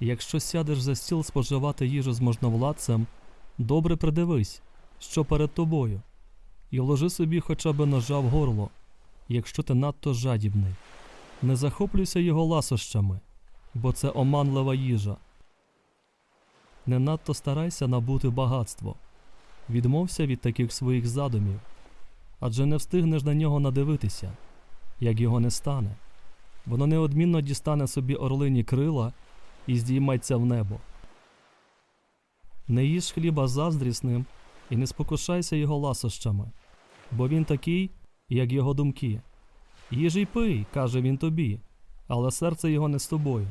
Якщо сядеш за стіл споживати їжу з можновладцем, добре придивись, що перед тобою, і вложи собі хоча б ножа в горло, якщо ти надто жадібний. Не захоплюйся його ласощами, бо це оманлива їжа. Не надто старайся набути багатство. Відмовся від таких своїх задумів, адже не встигнеш на нього надивитися, як його не стане. Воно неодмінно дістане собі орлині крила і здійметься в небо. Не їж хліба заздрісним і не спокушайся його ласощами, бо він такий, як його думки. Їж і пий, каже він тобі, але серце його не з тобою.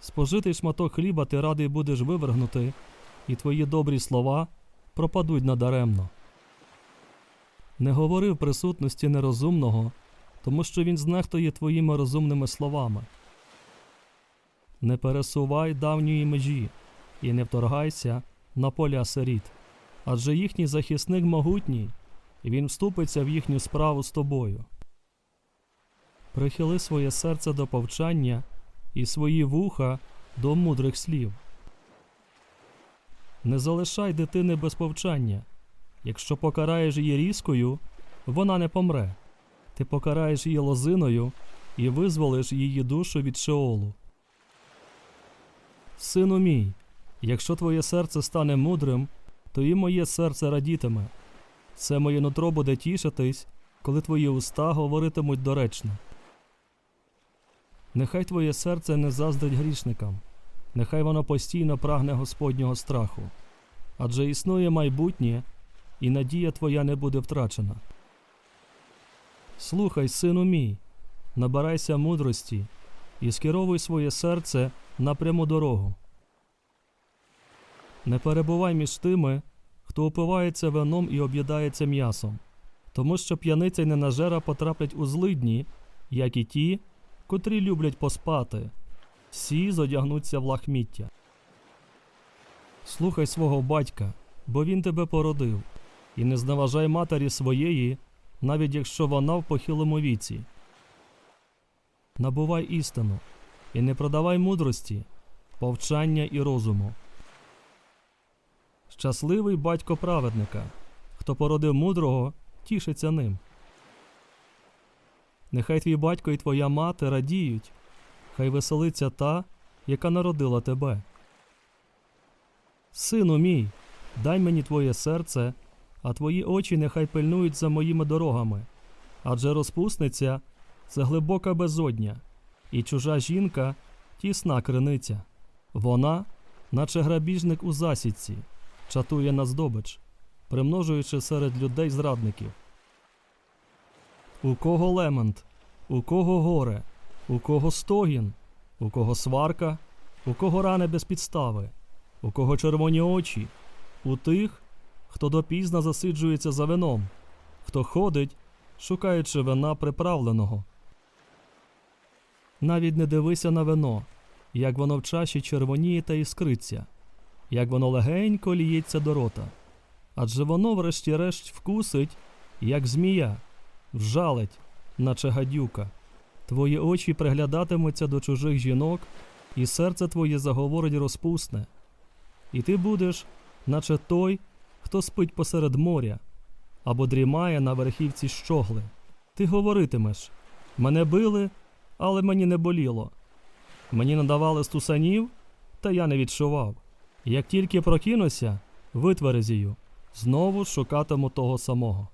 Спожитий шматок хліба ти радий будеш вивергнути, і твої добрі слова пропадуть надаремно. Не говори в присутності нерозумного, тому що він знехтує твоїми розумними словами. Не пересувай давньої межі і не вторгайся на поля сиріт, адже їхній захисник могутній, і він вступиться в їхню справу з тобою. Прихили своє серце до повчання і свої вуха до мудрих слів. Не залишай дитини без повчання. Якщо покараєш її різкою, вона не помре. Ти покараєш її лозиною і визволиш її душу від шеолу. Сину мій, якщо твоє серце стане мудрим, то і моє серце радітиме. Це моє нутро буде тішитись, коли твої уста говоритимуть доречно. Нехай твоє серце не заздрить грішникам, нехай воно постійно прагне Господнього страху, адже існує майбутнє, і надія твоя не буде втрачена. Слухай, сину мій, набирайся мудрості і скеровуй своє серце на пряму дорогу. Не перебувай між тими, хто упивається вином і об'їдається м'ясом, тому що п'яниця й ненажера потраплять у злидні, як і ті, котрі люблять поспати, всі зодягнуться в лахміття. Слухай свого батька, бо він тебе породив, і не зневажай матері своєї, навіть якщо вона в похилому віці. Набувай істину і не продавай мудрості, повчання і розуму. Щасливий батько праведника, хто породив мудрого, тішиться ним. Нехай твій батько і твоя мати радіють, хай веселиться та, яка народила тебе. Сину мій, дай мені твоє серце, а твої очі нехай пильнують за моїми дорогами, адже розпусниця це глибока безодня, і чужа жінка тісна криниця. Вона, наче грабіжник у засідці, чатує на здобич, примножуючи серед людей зрадників. У кого лемент, у кого горе, у кого стогін, у кого сварка, у кого рани без підстави, у кого червоні очі, у тих, хто допізно засиджується за вином, хто ходить, шукаючи вина приправленого. Навіть не дивися на вино, як воно в чаші червоніє та іскриться, як воно легенько ліється до рота, адже воно, врешті-решт, вкусить, як змія, вжалить, наче гадюка. Твої очі приглядатимуться до чужих жінок, і серце твоє заговорить розпусне. І ти будеш, наче той, хто спить посеред моря, або дрімає на верхівці щогли. Ти говоритимеш мене били, але мені не боліло. Мені надавали стусанів, та я не відчував. Як тільки прокинуся, витверезію, знову шукатиму того самого.